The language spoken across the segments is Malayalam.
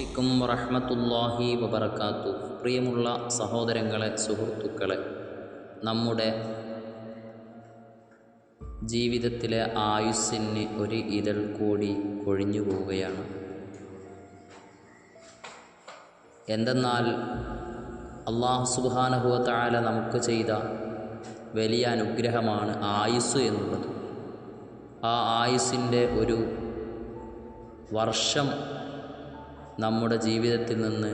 അലൈക്കും വറഹമത്തല്ലാഹി വബർക്കാത്തു പ്രിയമുള്ള സഹോദരങ്ങളെ സുഹൃത്തുക്കളെ നമ്മുടെ ജീവിതത്തിലെ ആയുസ്സിന് ഒരു ഇതൾ കൂടി കൊഴിഞ്ഞു പോവുകയാണ്. എന്തെന്നാൽ അള്ളാഹു സുബാനഹുവത്താല നമുക്ക് ചെയ്ത വലിയ അനുഗ്രഹമാണ് ആയുസ് എന്നുള്ളത്. ആ ആയുസ്സിന്റെ ഒരു വർഷം നമ്മുടെ ജീവിതത്തിൽ നിന്ന്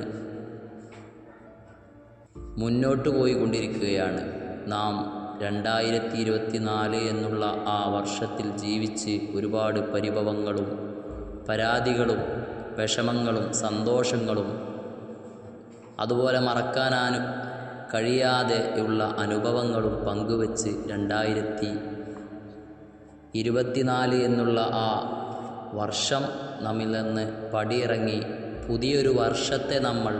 മുന്നോട്ട് പോയിക്കൊണ്ടിരിക്കുകയാണ്. നാം രണ്ടായിരത്തി ഇരുപത്തി നാല് എന്നുള്ള ആ വർഷത്തിൽ ജീവിച്ച് ഒരുപാട് പരിഭവങ്ങളും പരാതികളും വിഷമങ്ങളും സന്തോഷങ്ങളും അതുപോലെ മറക്കാനാനും കഴിയാതെ ഉള്ള അനുഭവങ്ങളും പങ്കുവച്ച് രണ്ടായിരത്തി ഇരുപത്തിനാല് എന്നുള്ള ആ വർഷം നമ്മിൽ നിന്ന് പടിയിറങ്ങി പുതിയൊരു വർഷത്തെ നമ്മൾ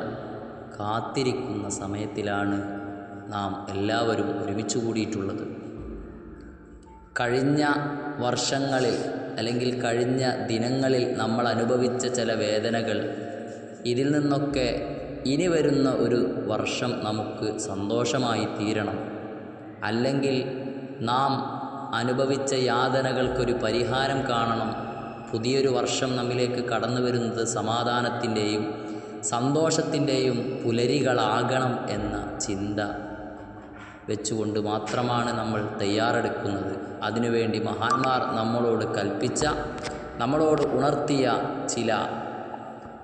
കാത്തിരിക്കുന്ന സമയത്തിലാണ് നാം എല്ലാവരും ഒരുമിച്ച് കൂടിയിട്ടുള്ളത്. കഴിഞ്ഞ വർഷങ്ങളിൽ അല്ലെങ്കിൽ കഴിഞ്ഞ ദിനങ്ങളിൽ നമ്മൾ അനുഭവിച്ച ചില വേദനകൾ ഇതിൽ നിന്നൊക്കെ ഇനി വരുന്ന ഒരു വർഷം നമുക്ക് സന്തോഷമായി തീരണം. അല്ലെങ്കിൽ നാം അനുഭവിച്ച യാതനകൾക്കൊരു പരിഹാരം കാണണം പുതിയൊരു വർഷം നമ്മിലേക്ക് കടന്നു വരുന്നത് സമാധാനത്തിന്റെയും സന്തോഷത്തിന്റെയും പുലരികളാകണം എന്ന ചിന്ത വെച്ചുകൊണ്ട് മാത്രമാണ് നമ്മൾ തയ്യാറെടുക്കുന്നത്. അതിനുവേണ്ടി മഹാന്മാർ നമ്മളോട് കൽപ്പിച്ച നമ്മളോട് ഉണർത്തിയ ചില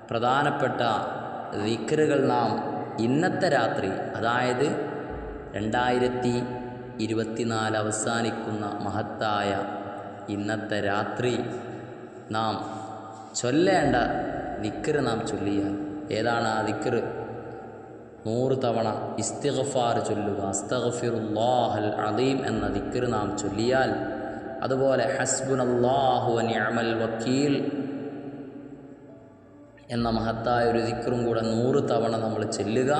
പ്രധാനപ്പെട്ട ദിക്കറുകൾ നാം ഇന്നത്തെ രാത്രി അതായത് രണ്ടായിരത്തി ഇരുപത്തിനാല് അവസാനിക്കുന്ന മഹത്തായ ഇന്നത്തെ രാത്രി നാം ചൊല്ലേണ്ട ദിക്കറ് നാം ചൊല്ലിയാൽ. ഏതാണ് ആ ദിക്കറ് നൂറ് തവണ ഇസ്തിഗഫാർ ചൊല്ലുക. അസ്തഗഫിറുല്ലാഹൽ അദീം എന്ന ദിക്കറ് നാം ചൊല്ലിയാൽ അതുപോലെ ഹസ്ബുൻ ഹസ്ബുനല്ലാഹു അനിയമൽ വക്കീൽ എന്ന മഹത്തായ ഒരു ദിക്കറും കൂടെ നൂറ് തവണ നമ്മൾ ചെല്ലുക.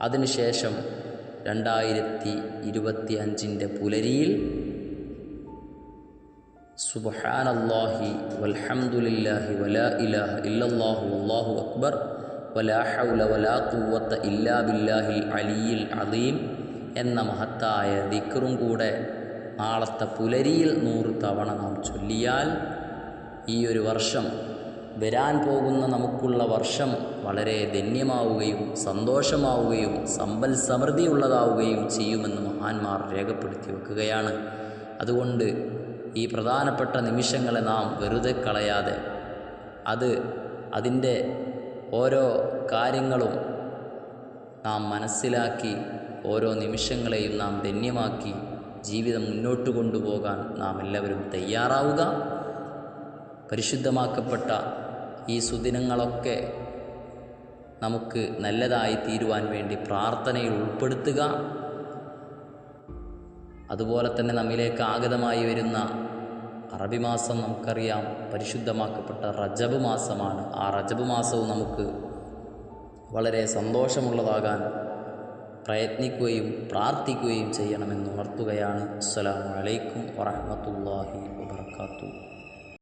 അതിനുശേഷം രണ്ടായിരത്തി ഇരുപത്തി അഞ്ചിന്റെ പുലരിയിൽ സുബഹാനല്ലാഹി വൽഹംദുലില്ലാഹി വലാ ഇലാഹ ഇല്ലല്ലാഹു അല്ലാഹു അക്ബർ വലാ ഹൗല വലാ ഖുവത്ത ഇല്ലാ ബില്ലാഹിൽ അലിയിൽ അലീം എന്ന മഹത്തായ ദിക്റും കൂടെ നാളത്തെ പുലരിയിൽ നൂറ് തവണ നാം ചൊല്ലിയാൽ ഈ ഒരു വർഷം വരാൻ പോകുന്ന നമുക്കുള്ള വർഷം വളരെ ധന്യമാവുകയും സന്തോഷമാവുകയും സമ്പൽ സമൃദ്ധിയുള്ളതാവുകയും ചെയ്യുമെന്ന് മഹാന്മാർ രേഖപ്പെടുത്തി വെക്കുകയാണ്. അതുകൊണ്ട് ഈ പ്രധാനപ്പെട്ട നിമിഷങ്ങളെ നാം വെറുതെ കളയാതെ അത് അതിന്റെ ഓരോ കാര്യങ്ങളും നാം മനസ്സിലാക്കി ഓരോ നിമിഷങ്ങളെയും നാം ധന്യമാക്കി ജീവിതം മുന്നോട്ട് കൊണ്ടുപോകാൻ നാം എല്ലാവരും തയ്യാറാവുക. പരിശുദ്ധമാക്കപ്പെട്ട ഈ സുദിനങ്ങളൊക്കെ നമുക്ക് നല്ലതായി തീരുവാൻ വേണ്ടി പ്രാർത്ഥനയിൽ ഉൾപ്പെടുത്തുക. അതുപോലെ തന്നെ നമ്മിലേക്ക് ആഗതമായി വരുന്ന അറബി മാസം നമുക്കറിയാം. പരിശുദ്ധമാക്കപ്പെട്ട റജബ് മാസമാണ്. ആ റജബ് മാസവും നമുക്ക് വളരെ സന്തോഷമുള്ളതാകാൻ പ്രയത്നിക്കുകയും പ്രാർത്ഥിക്കുകയും ചെയ്യണമെന്ന് ഉണർത്തുകയാണ്. അസ്സലാമു അലൈക്കും വറഹ്മത്തുള്ളാഹി വബർക്കാത്തു